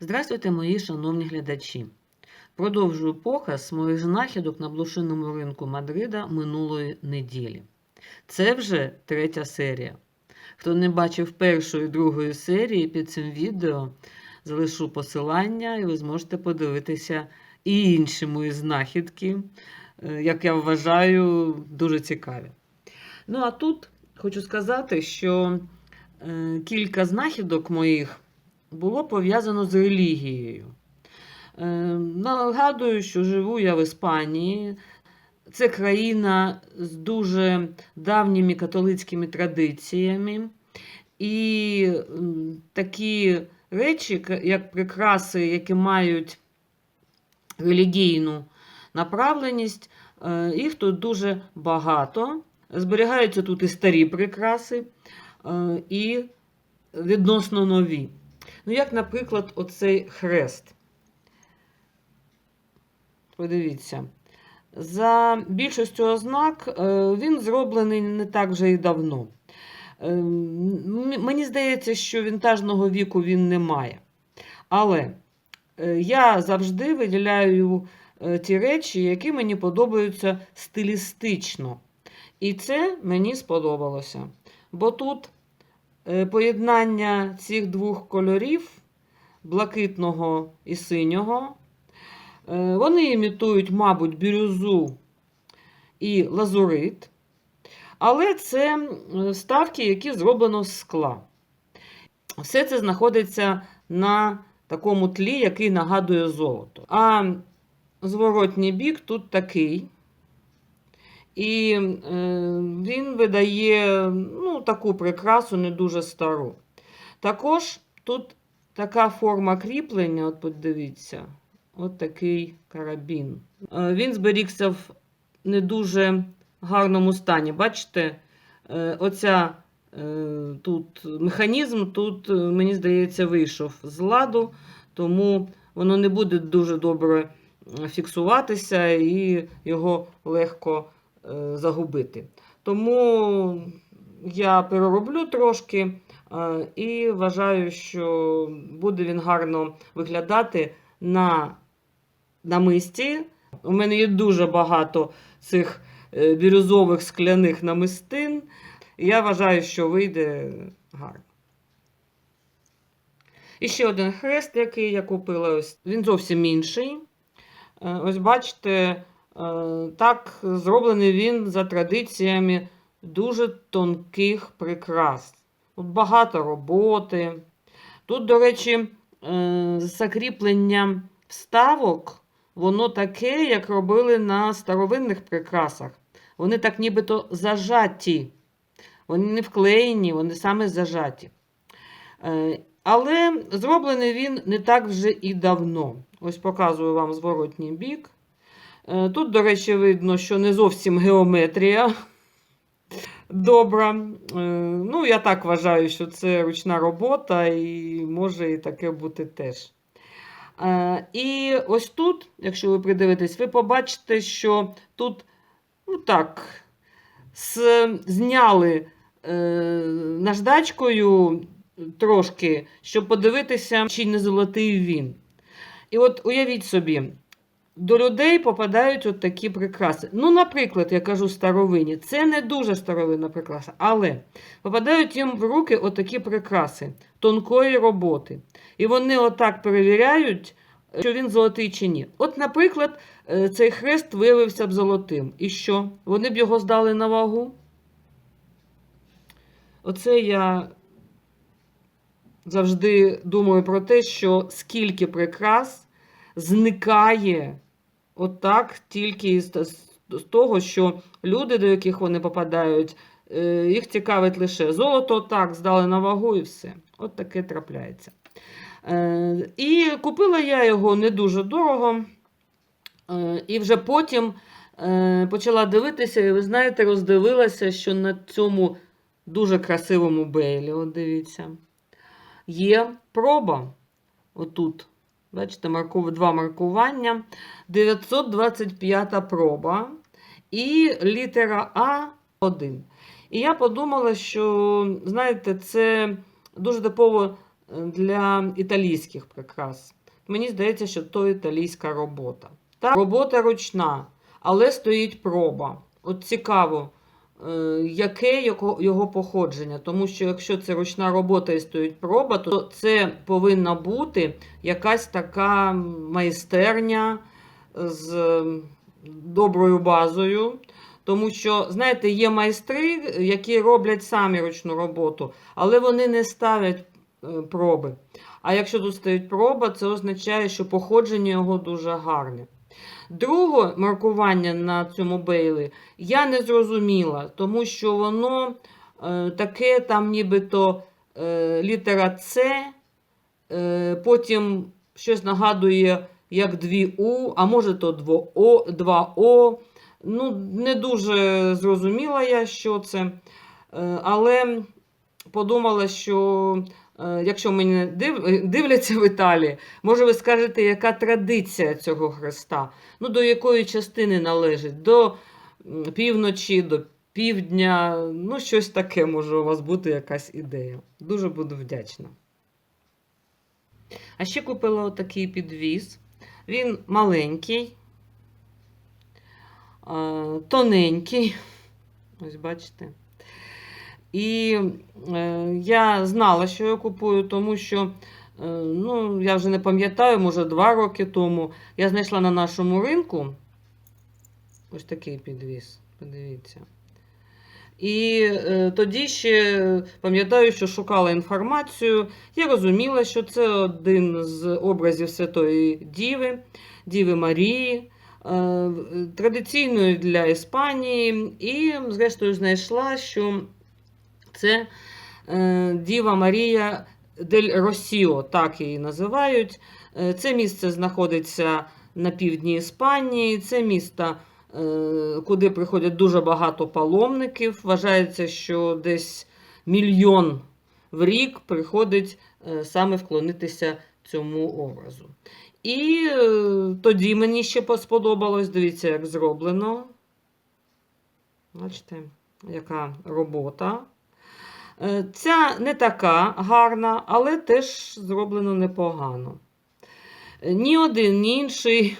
Здравствуйте, мої шановні глядачі. Продовжую показ моїх знахідок на блошиному ринку Мадрида минулої неділі. Це вже третя серія. Хто не бачив першої і другої серії під цим відео, залишу посилання, і ви зможете подивитися і інші мої знахідки, е, як я вважаю, дуже цікаві. Ну а тут хочу сказати, що е, кілька знахідок моїх було пов'язано з релігією. Е, Нагадую, що живу я в Іспанії. Це країна з дуже давніми католицькими традиціями. І такі речі, як прикраси, які мають релігійну направленість, е, їх тут дуже багато. Зберігаються тут і старі прикраси, е, і відносно нові. Ну, як, наприклад, оцей хрест. Подивіться. За більшістю ознак е, він зроблений не так вже і давно. Е, Мені здається, що вінтажного віку він не має. Але е, я завжди виділяю ті речі, які мені подобаються стилістично. І це мені сподобалося. Бо тут поєднання цих двох кольорів блакитного і синього. Е, Вони імітують, мабуть, бірюзу і лазурит, але це ставки, які зроблено з скла. Все це знаходиться на такому тлі, який нагадує золото. А зворотній бік тут такий. І е, він видає ну, таку прикрасу, не дуже стару. Також тут така форма кріплення, от подивіться, от такий карабін. Е, Він зберігся в не дуже гарному стані. Бачите, е, оця тут механізм, тут, мені здається, вийшов з ладу, тому воно не буде дуже добре фіксуватися і його легко загубити. Тому я перероблю трошки е, і вважаю, що буде він гарно виглядати на намисті. У мене є дуже багато цих е, бірюзових скляних намистин. Я вважаю, що вийде гарно. І ще один хрест, який я купила, ось він зовсім інший. Е, Ось бачите, е, так зроблений він за традиціями дуже тонких прикрас. Тут багато роботи. Тут, до речі, е, закріплення вставок, воно таке, як робили на старовинних прикрасах. Вони так нібито зажаті. Вони не вклеєні, вони саме зажаті. Е, Але зроблений він не так вже і давно. Ось показую вам зворотній бік. Е, Тут, до речі, видно, що не зовсім геометрія добра. Е, Ну, я так вважаю, що це ручна робота, і може і таке бути теж. Е, І ось тут, якщо ви придивитесь, ви побачите, що тут, ну так, зняли наждачкою трошки, щоб подивитися, чи не золотий він. І от уявіть собі, до людей попадають от такі прикраси. Ну, наприклад, я кажу старовинні, це не дуже старовинна прикраса, але попадають їм в руки отакі прикраси тонкої роботи. І вони отак перевіряють, що він золотий чи ні. От, наприклад, е, цей хрест виявився б золотим. І що? Вони б його здали на вагу? Оце я завжди думаю про те, що скільки прикрас зникає отак тільки з того, що люди, до яких вони попадають, е, їх цікавить лише золото, так, здали на вагу і все. От таке трапляється. Е, І купила я його не дуже дорого. Е, І вже потім почала дивитися, і ви знаєте, роздивилася, що на цьому дуже красивому бейлі, от дивіться, є проба. Отут. Бачите, марку... два маркування. 925 проба і літера А1. І я подумала, що, знаєте, це дуже типово для італійських прикрас. Мені здається, що то італійська робота. Так, робота ручна, але стоїть проба. От цікаво, е, яке його, походження. Тому що якщо це ручна робота і стоїть проба, то це повинна бути якась така майстерня з ем, доброю базою. Тому що, знаєте, є майстри, які роблять самі ручну роботу, але вони не ставлять е, проби. А якщо тут стоїть проба, це означає, що походження його дуже гарне. Друге маркування на цьому бейлі я не зрозуміла, тому що воно е, таке там нібито е, літера С, е, потім щось нагадує як дві У, а може то дво О, два О. Ну, не дуже зрозуміла я, що це. Е, Але подумала, що якщо мене див- дивляться в Італії, може ви скажете, яка традиція цього хреста? Ну, до якої частини належить? До півночі, до півдня. Ну, щось таке може у вас бути якась ідея. Дуже буду вдячна. А ще купила отакий підвіз. Він маленький, е, тоненький. Ось бачите. І е, я знала, що я купую, тому що, е, ну, я вже не пам'ятаю, може, два роки тому я знайшла на нашому ринку ось такий підвіз. Подивіться. І е, тоді ще пам'ятаю, що шукала інформацію. Я розуміла, що це один з образів Святої Діви, Діви Марії, е, традиційної для Іспанії. І, зрештою, знайшла, що це е, Діва Марія дель Росіо, так її називають. Е, Це місце знаходиться на півдні Іспанії. Це місто, е, куди приходять дуже багато паломників. Вважається, що десь мільйон в рік приходить саме вклонитися цьому образу. І тоді мені ще сподобалось, дивіться, як зроблено. Бачите, яка робота. Е, Ця не така гарна, але теж зроблено непогано. Е, Ні один, ні інший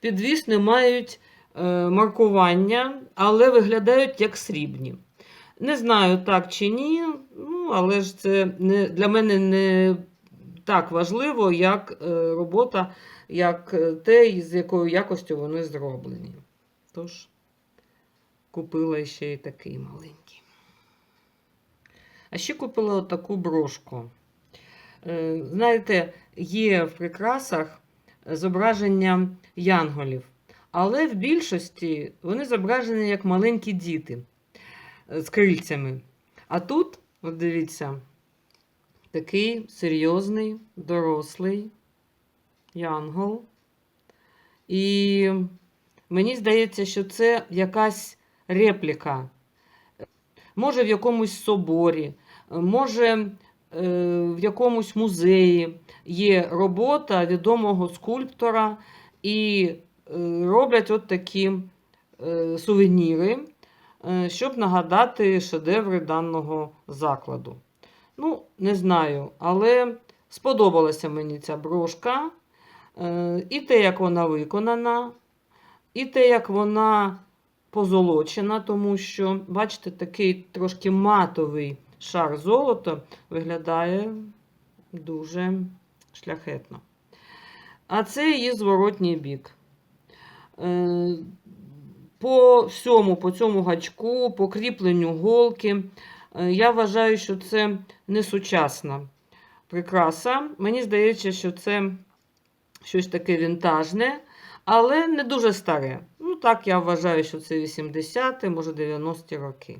підвіз не мають е, маркування, але виглядають як срібні. Не знаю, так чи ні, ну, але ж це не, для мене не так важливо, як робота, як те, з якою якостю вони зроблені. Тож, купила ще й такий маленький. А ще купила отаку брошку. Е, Знаєте, є в прикрасах зображення янголів, але в більшості вони зображені як маленькі діти е, з крильцями. А тут, от дивіться, такий серйозний, дорослий янгол. І мені здається, що це якась репліка. Може, в якомусь соборі, може, е, в якомусь музеї є робота відомого скульптора, і е, роблять от такі е, сувеніри, щоб нагадати шедеври даного закладу. Ну, не знаю, але сподобалася мені ця брошка. І те, як вона виконана, і те, як вона позолочена, тому що, бачите, такий трошки матовий шар золота виглядає дуже шляхетно. А це її зворотній бік. Е, По всьому, по цьому гачку, по кріпленню голки, е, я вважаю, що це не сучасна прикраса. Мені здається, що це щось таке вінтажне, але не дуже старе. Ну, так, я вважаю, що це 80-ті, може 90-ті роки.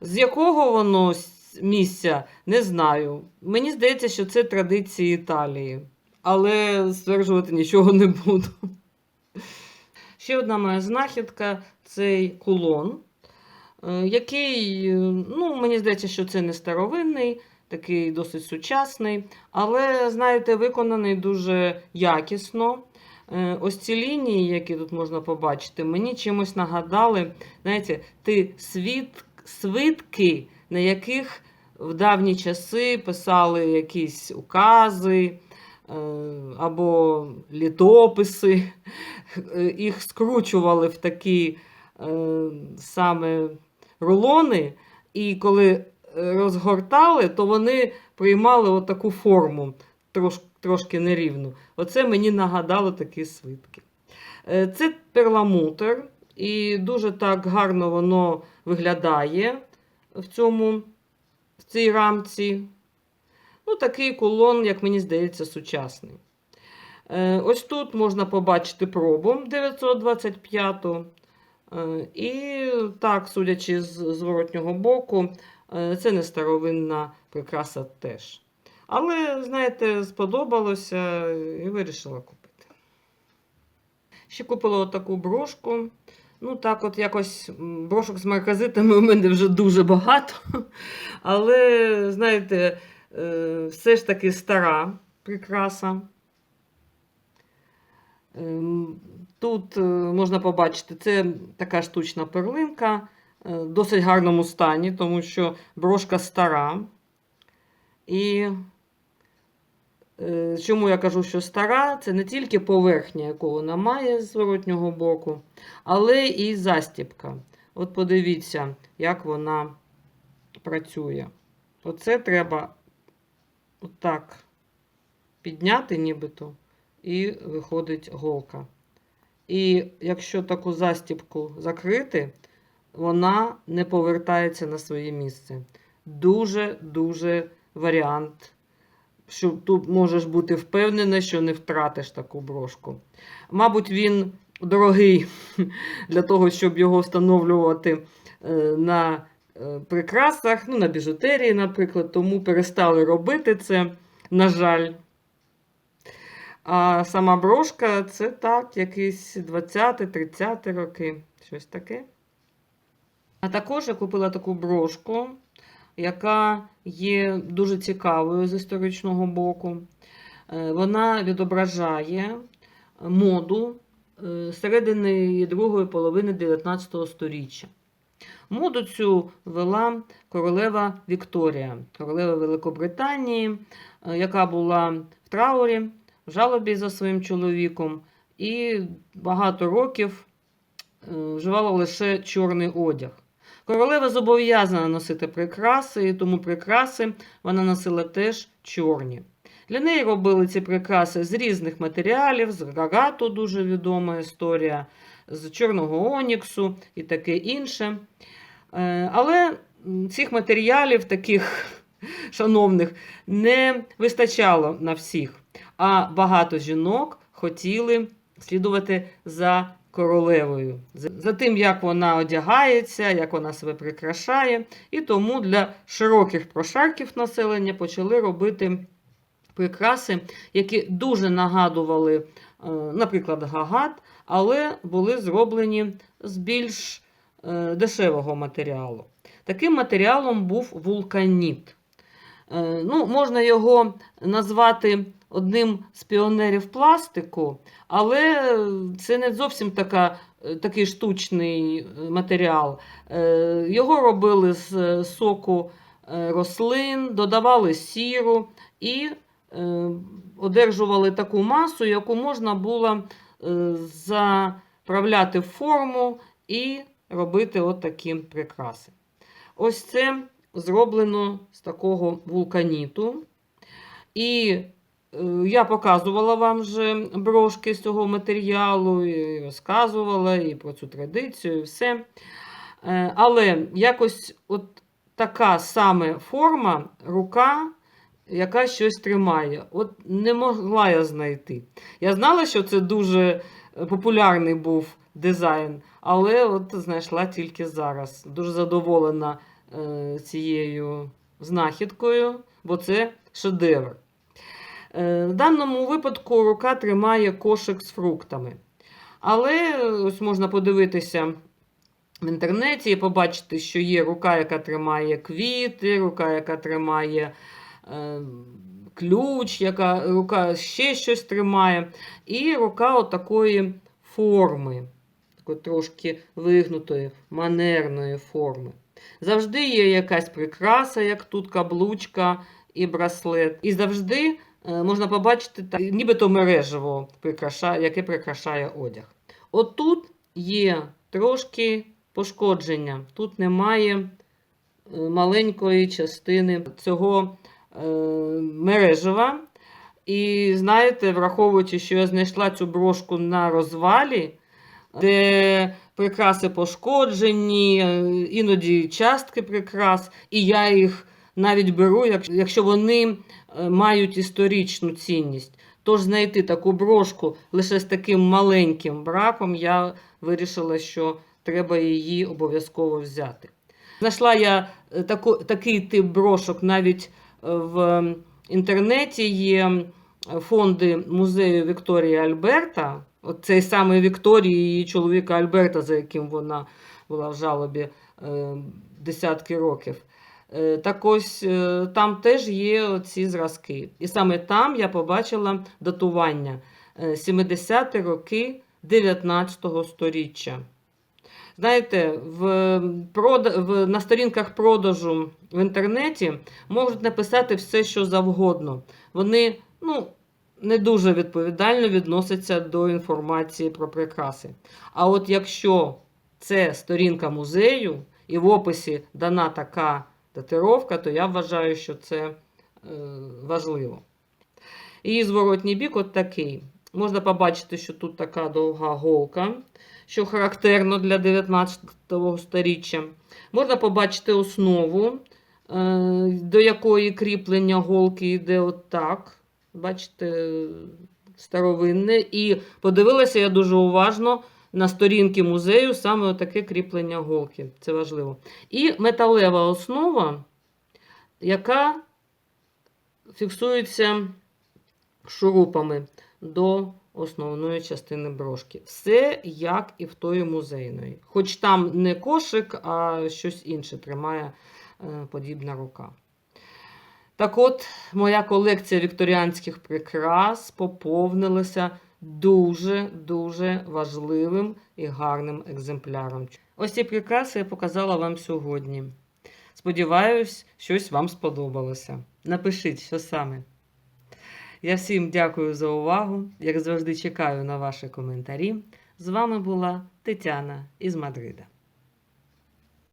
З якого воно місця, не знаю. Мені здається, що це традиції Італії, але стверджувати нічого не буду. Ще одна моя знахідка цей кулон, е, який, е, ну, мені здається, що це не старовинний, такий досить сучасний, але, знаєте, виконаний дуже якісно. Е, Ось ці лінії, які тут можна побачити, мені чимось нагадали, знаєте, ті світ, свитки, на яких в давні часи писали якісь укази е, або літописи, їх скручували в такі е, саме рулони, і коли розгортали, то вони приймали отаку форму трошки нерівну. Оце мені нагадало такі свитки. Е, Це перламутр, і дуже так гарно воно виглядає в цьому, в цій рамці. Ну, такий кулон, як мені здається, сучасний. Е, Ось тут можна побачити пробу 925. Е, І так, судячи з зворотнього боку, е, це не старовинна прикраса теж. Але, знаєте, сподобалося і вирішила купити. Ще купила отаку брошку. Ну, так, от якось брошок з марказитами у мене вже дуже багато. Але, знаєте, е, все ж таки стара прикраса. Ем, Тут е, можна побачити, це така штучна перлинка е, в досить гарному стані, тому що брошка стара. І чому я кажу, що стара, це не тільки поверхня, яку вона має з зворотнього боку, але і застібка. От подивіться, як вона працює. Оце треба отак підняти, нібито, і виходить голка. І якщо таку застібку закрити, вона не повертається на своє місце. Дуже-дуже варіант, що тут можеш бути впевнений, що не втратиш таку брошку. Мабуть, він дорогий для того, щоб його встановлювати е, на е, прикрасах, ну, на біжутерії, наприклад, тому перестали робити це, на жаль. А сама брошка це так, якісь 20-30 роки, щось таке. А також я купила таку брошку, яка є дуже цікавою з історичного боку. Е, Вона відображає моду е, середини другої половини 19 століття. Моду цю вела королева Вікторія, королева Великобританії, е, яка була в траурі, в жалобі за своїм чоловіком, і багато років вживала лише чорний одяг. Королева зобов'язана носити прикраси, і тому прикраси вона носила теж чорні. Для неї робили ці прикраси з різних матеріалів, з гагату дуже відома історія, з чорного оніксу і таке інше. Е, Але цих матеріалів, таких шановних, не вистачало на всіх. А багато жінок хотіли слідувати за королевою, за тим, як вона одягається, як вона себе прикрашає. І тому для широких прошарків населення почали робити прикраси, які дуже нагадували, е, наприклад, гагат, але були зроблені з більш е, дешевого матеріалу. Таким матеріалом був вулканіт. Е, Ну, можна його назвати одним з піонерів пластику, але це не зовсім така, е, такий штучний е, матеріал. Його робили з соку рослин, додавали сіру і одержували таку масу, яку можна було заправляти в форму і робити от такі прикраси. Ось це зроблено з такого вулканіту. І е, я показувала вам вже брошки з цього матеріалу, і розказувала і про цю традицію, і все. Е, Але якось от така саме форма, рука, яка щось тримає. От не могла я знайти. Я знала, що це дуже е, популярний був дизайн, але от знайшла тільки зараз. Дуже задоволена цією знахідкою, бо це шедевр. Е, В даному випадку рука тримає кошик з фруктами. Але е, ось можна подивитися в інтернеті і побачити, що є рука, яка тримає квіти, рука, яка тримає е, ключ, яка рука ще щось тримає, і рука отакої форми, трошки вигнутої, манерної форми. Завжди є якась прикраса, як тут каблучка і браслет. І завжди е, можна побачити та- нібито мережево, яке прикрашає одяг. Отут є трошки пошкодження. Тут немає е, маленької частини цього е, мережева. І знаєте, враховуючи, що я знайшла цю брошку на розвалі, де прикраси пошкоджені, е, іноді частки прикрас, і я їх навіть беру, якщо вони е, мають історичну цінність. Тож знайти таку брошку лише з таким маленьким браком, я вирішила, що треба її обов'язково взяти. Знайшла я е, таку, такий тип брошок навіть в інтернеті є фонди музею Вікторії Альберта. От цей самий Вікторії і її чоловіка Альберта, за яким вона була в жалобі е, десятки років. Е, Так ось е, там теж є ці зразки. І саме там я побачила датування е, 70-ті роки 19 століття. Знаєте, в, прода... в, на сторінках продажу в інтернеті можуть написати все, що завгодно. Вони ну, не дуже відповідально відносяться до інформації про прикраси. А от якщо це сторінка музею і в описі дана така датировка, то я вважаю, що це е, важливо. І зворотній бік от такий. Можна побачити, що тут така довга голка, що характерно для 19 сторіччя. Можна побачити основу, е, до якої кріплення голки йде отак. Бачите, старовинне. І подивилася я дуже уважно на сторінки музею саме таке кріплення голки. Це важливо. І металева основа, яка фіксується шурупами до основної частини брошки. Все як і в тої музейної. Хоч там не кошик, а щось інше тримає е, подібна рука. Так от, моя колекція вікторіанських прикрас поповнилася дуже-дуже важливим і гарним екземпляром. Ось ці прикраси я показала вам сьогодні. Сподіваюсь, щось вам сподобалося. Напишіть, що саме. Я всім дякую за увагу. Як завжди, чекаю на ваші коментарі. З вами була Тетяна із Мадрида.